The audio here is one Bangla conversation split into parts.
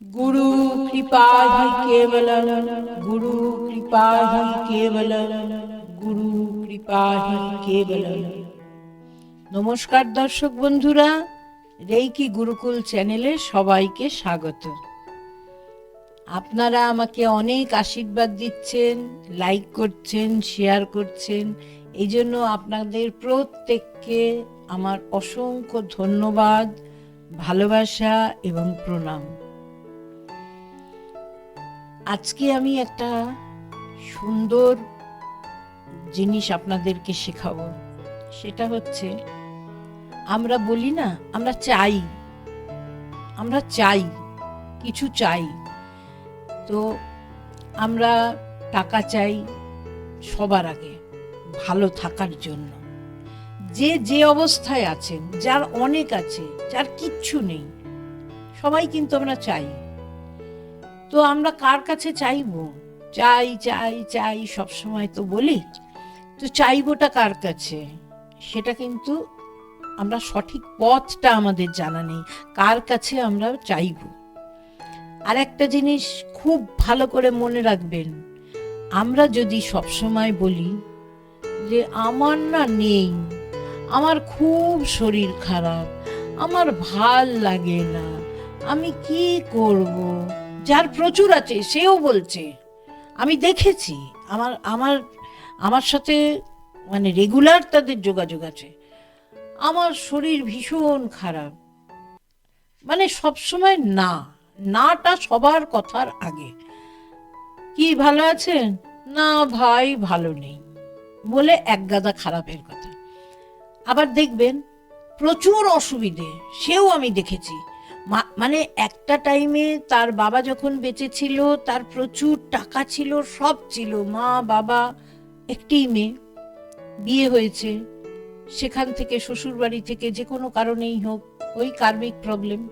गुरु कृपा ही केवल गुरु कृपा ही केवल গুরু কৃপা হি কেবল নমস্কার দর্শক বন্ধুরা রেইকি গুরুকুল চ্যানেলে সবাইকে স্বাগত আপনারা আমাকে অনেক আশীর্বাদ দিচ্ছেন লাইক করছেন শেয়ার করছেন এই জন্য আপনাদের প্রত্যেককে আমার অসংখ্য ধন্যবাদ ভালোবাসা এবং প্রণাম আজকে আমি একটা সুন্দর জিনিস আপনাদেরকে শেখাবো। সেটা হচ্ছে, আমরা বলি না, আমরা চাই। আমরা চাই, কিছু চাই। তো আমরা টাকা চাই সবার আগে, ভালো থাকার জন্য। যে যে অবস্থায় আছেন, যার অনেক আছে, যার কিচ্ছু নেই, সবাই কিন্তু আমরা চাই। তো আমরা কার কাছে চাইব? চাই চাই চাই, সব সময় তো বলি। তো চাইবোটা কার কাছে? সেটা কিন্তু আমরা সঠিক পথটা আমাদের জানা নেই। কার কাছে আমরা চাইব? আর একটা জিনিস খুব ভালো করে মনে রাখবেন। আমরা যদি সব সময় বলি যে, আমার না নেই। আমার খুব শরীর খারাপ। আমার ভালো লাগে না। আমি কি করব? যার প্রচুর আছে, সেও বলছে, আমি দেখেছি, আমার আমার আমার সাথে মানে রেগুলার তাদের যোগাযোগ আছে। আমার শরীর ভীষণ খারাপ। মানে সবসময় না, নাটা সবার কথার আগে। কি, ভালো আছেন? না, ভাই, ভালো নেই। বলে এক গাদা খারাপের কথা। আবার দেখবেন, প্রচুর অসুবিধে, সেও আমি দেখেছি। মানে একটা টাইমে তার বাবা যখন বেঁচে ছিল, তার প্রচুর টাকা ছিল, সব ছিল। মা, বাবা, একটি মেয়ে, বিয়ে হয়েছে। সেখান থেকে শ্বশুর বাড়ি থেকে যে কোনো কারণেই হোক, ওই কার্মিক প্রবলেম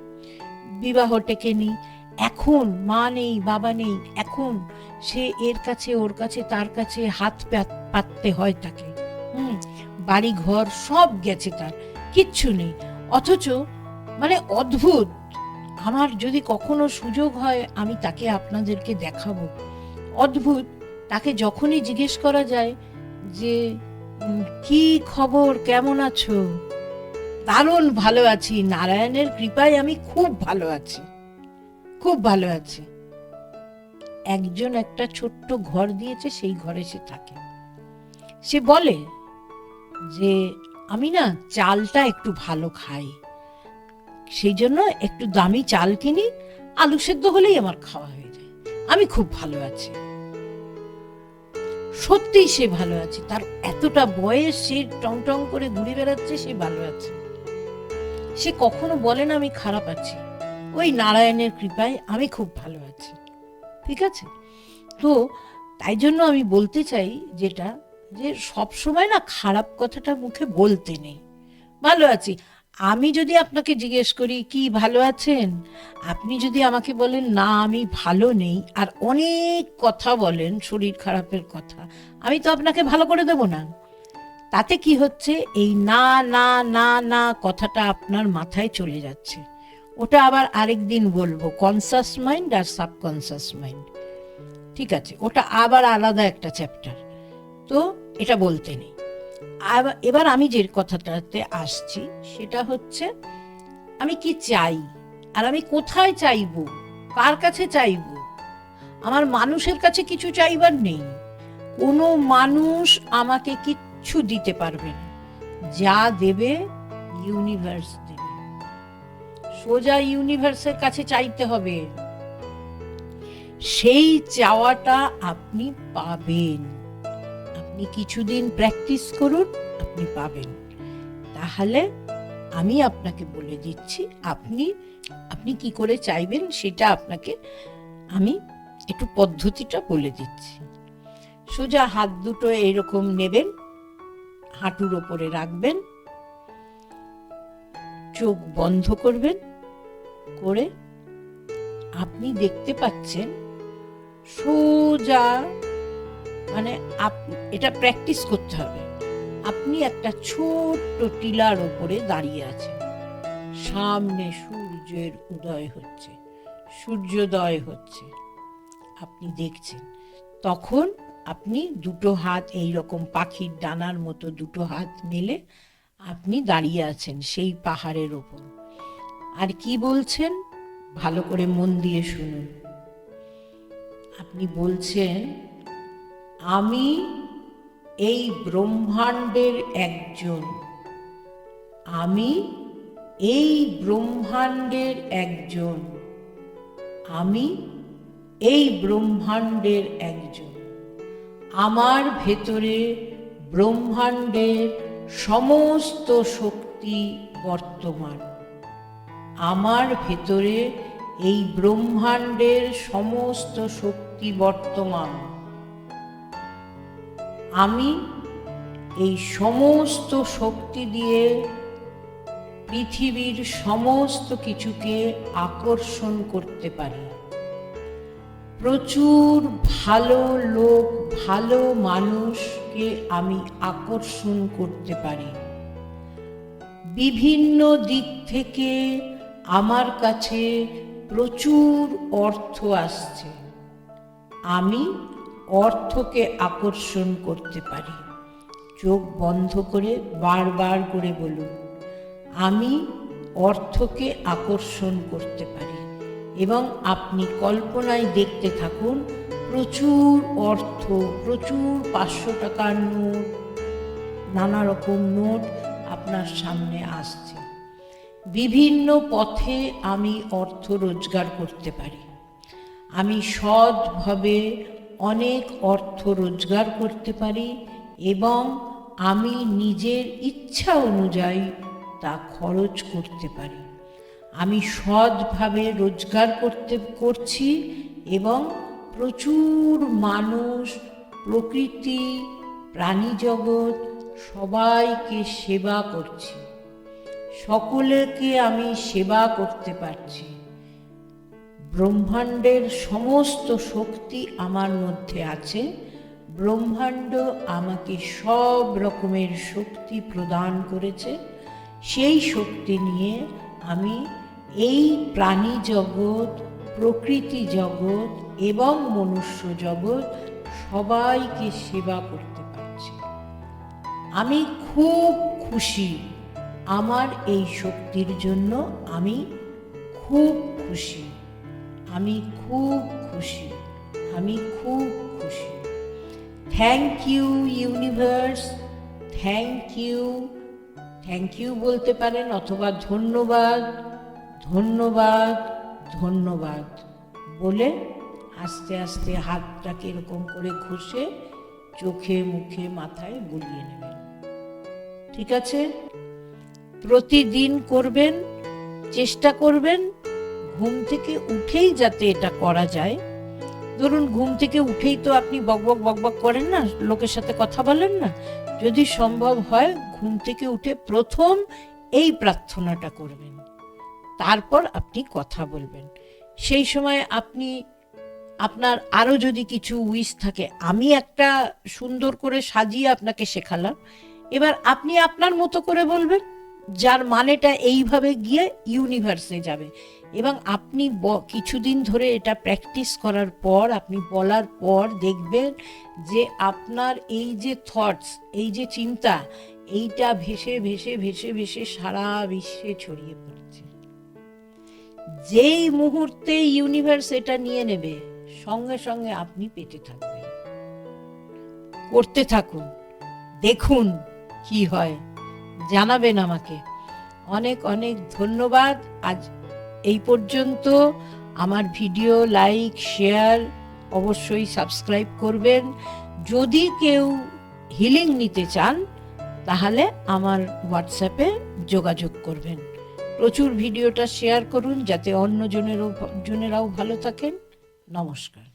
বিবাহ টেকেনি। এখন মা নেই, বাবা নেই, এখন সে এর কাছে, ওর কাছে, তার কাছে হাত পাততে হয় তাকে। হুম বাড়ি ঘর সব গেছে তার, কিচ্ছু নেই। অথচ মানে অদ্ভুত। আমার যদি কখনো সুযোগ হয়, আমি তাকে আপনাদেরকে দেখাবো। অদ্ভুত। তাকে যখনই জিজ্ঞেস করা যায় যে কি খবর? কেমন আছো? দারুণ ভালো আছি। নারায়ণের কৃপায় আমি খুব ভালো আছি। খুব ভালো আছি। একজন একটা ছোট্ট ঘর দিয়েছে, সেই ঘরে সে থাকে। সে বলে যে, আমি না চালটা একটু ভালো খাই। সেই জন্য একটু দামি চাল কিনি, আলু সেদ্ধ হলেই আমার খাওয়া হয়ে যায়। আমি খুব ভালো আছি। সত্যিই সে ভালো আছে। তার এতটা বয়স সে টং টং করে ঘুরে বেড়াচ্ছে, সে ভালো আছে। সে কখনো বলে না আমি খারাপ আছি। ওই নারায়ণের কৃপায় আমি খুব ভালো আছি। ঠিক আছে? তো তাই জন্য আমি বলতে চাই যেটা, যে সব সময় না খারাপ কথাটা মুখে বলতে নেই। ভালো আছি। আমি যদি আপনাকে জিজ্ঞেস করি, কি ভালো আছেন? আপনি যদি আমাকে বলেন, না, আমি ভালো নেই। আর অনেক কথা বলেন, শরীর খারাপের কথা, আমি তো আপনাকে ভালো করে দেব না। তাতে কি হচ্ছে? এই না না না না কথাটা আপনার মাথায় চলে যাচ্ছে। ওটা আবার আরেক দিন বলব কনসাস মাইন্ড আর সাবকনসাস মাইন্ড ঠিক আছে, ওটা আবার আলাদা একটা চ্যাপ্টার তো এটা বলতে নেই। এবার আমি যে কথাটাতে আসছি, সেটা হচ্ছে, আমি কি চাই? আর আমি কোথায় চাইব? কার কাছে চাইব? আমার মানুষের কাছে কিছু চাইবার নেই। কোনো মানুষ আমাকে কিচ্ছু দিতে পারবে না। যা দেবে ইউনিভার্স দেবে। সোজা ইউনিভার্সের কাছে চাইতে হবে। সেই চাওয়াটা আপনি পাবেন। আপনি কিছুদিন প্র্যাকটিস করুন, আপনি পাবেন। তাহলে আমি আপনাকে বলে দিচ্ছি, আপনি আপনি কি করে চাইবেন সেটা আপনাকে আমি একটু পদ্ধতিটা বলে দিচ্ছি। সোজা হাত দুটো এরকম নেবেন, হাঁটুর ওপরে রাখবেন, চোখ বন্ধ করবেন, করে আপনি দেখতে পাচ্ছেন সোজা মানে আপ- এটা প্র্যাকটিস করতে হবে। আপনি একটা ছোট্ট টিলার ওপরে দাঁড়িয়ে আছেন। সামনে সূর্যের উদয় হচ্ছে, সূর্যোদয় হচ্ছে। আপনি দেখছেন, তখন আপনি দুটো হাত এই রকম পাখির ডানার মতো দুটো হাত মেলে আপনি দাঁড়িয়ে আছেন সেই পাহাড়ের ওপর। আর কি বলছেন? ভালো করে মন দিয়ে শুনুন। আপনি বলছেন আমি এই ব্রহ্মাণ্ডের একজন। আমি এই ব্রহ্মাণ্ডের একজন। আমি এই ব্রহ্মাণ্ডের একজন। আমার ভেতরে ব্রহ্মাণ্ডের সমস্ত শক্তি বর্তমান। আমার ভেতরে এই ব্রহ্মাণ্ডের সমস্ত শক্তি বর্তমান। আমি এই সমস্ত শক্তি দিয়ে পৃথিবীর সমস্ত কিছুকে আকর্ষণ করতে পারি। প্রচুর ভালো লোক, ভালো মানুষকে আমি আকর্ষণ করতে পারি। বিভিন্ন দিক থেকে আমার কাছে প্রচুর অর্থ আসছে। আমি অর্থকে আকর্ষণ করতে পারি। চোখ বন্ধ করে বারবার করে বলুন, আমি অর্থকে আকর্ষণ করতে পারি। এবং আপনি কল্পনায় দেখতে থাকুন, প্রচুর অর্থ, প্রচুর পাঁচশো টাকার নোট, নানা রকম নোট আপনার সামনে আসছে। বিভিন্ন পথে আমি অর্থ রোজগার করতে পারি। আমি সৎভাবে অনেক অর্থ রোজগার করতে পারি এবং আমি নিজের ইচ্ছা অনুযায়ী তা খরচ করতে পারি। আমি সৎভাবে রোজগার করতে, করছি এবং প্রচুর মানুষ, প্রকৃতি, প্রাণী জগৎ, সবাইকে সেবা করছি। সকলেকে আমি সেবা করতে পারছি। ব্রহ্মাণ্ডের সমস্ত শক্তি আমার মধ্যে আছে। ব্রহ্মাণ্ড আমাকে সব রকমের শক্তি প্রদান করেছে। সেই শক্তি নিয়ে আমি এই প্রাণী জগৎ, প্রকৃতি জগৎ এবং মনুষ্য জগৎ সবাইকে সেবা করতে পারছি। আমি খুব খুশি আমার এই শক্তির জন্য আমি খুব খুশি। আমি খুব খুশি, আমি খুব খুশি। Thank you universe thank you thank you বলতে পারেন অথবা ধন্যবাদ ধন্যবাদ ধন্যবাদ। বলে আস্তে আস্তে হাতটাকে এরকম করে ঘষে চোখে, মুখে, মাথায় বুলিয়ে নেবেন। ঠিক আছে? প্রতিদিন করবেন, চেষ্টা করবেন ঘুম থেকে উঠেই যাতে এটা করা যায়। ধরুন, ঘুম থেকে উঠেই তো আপনি বকবক বকবক করেন না, লোকের সাথে কথা বলেন না। যদি সম্ভব হয়, ঘুম থেকে উঠে প্রথম এই প্রার্থনাটা করবেন। তারপর আপনি কথা বলবেন। সেই সময় আপনি, আপনার আরও যদি কিছু উইশ থাকে, আমি একটা সুন্দর করে সাজিয়ে আপনাকে শেখালাম। এবার আপনি আপনার মতো করে বলবেন। যার মানেটা এইভাবে গিয়ে ইউনিভার্সে যাবে। এবং আপনি কিছুদিন ধরে এটা প্র্যাকটিস করার পর, আপনি বলার পর দেখবেন যে আপনার এই যে থটস এই যে চিন্তা, এইটা ভেসে ভেসে ভেসে ভেসে সারা বিশ্বে ছড়িয়ে পড়ছে। যেই মুহূর্তে ইউনিভার্স এটা নিয়ে নেবে, সঙ্গে সঙ্গে আপনি পেতে থাকবেন। করতে থাকুন, দেখুন কি হয়। জানাবেন আমাকে। অনেক অনেক ধন্যবাদ। আজ এই পর্যন্ত আমার ভিডিও লাইক, শেয়ার অবশ্যই সাবস্ক্রাইব করবেন। যদি কেউ হিলিং নিতে চান, তাহলে আমার হোয়াটসঅ্যাপে যোগাযোগ করবেন। প্রচুর ভিডিওটা শেয়ার করুন যাতে অন্য জনেরও জনেরাও ভালো থাকেন। নমস্কার।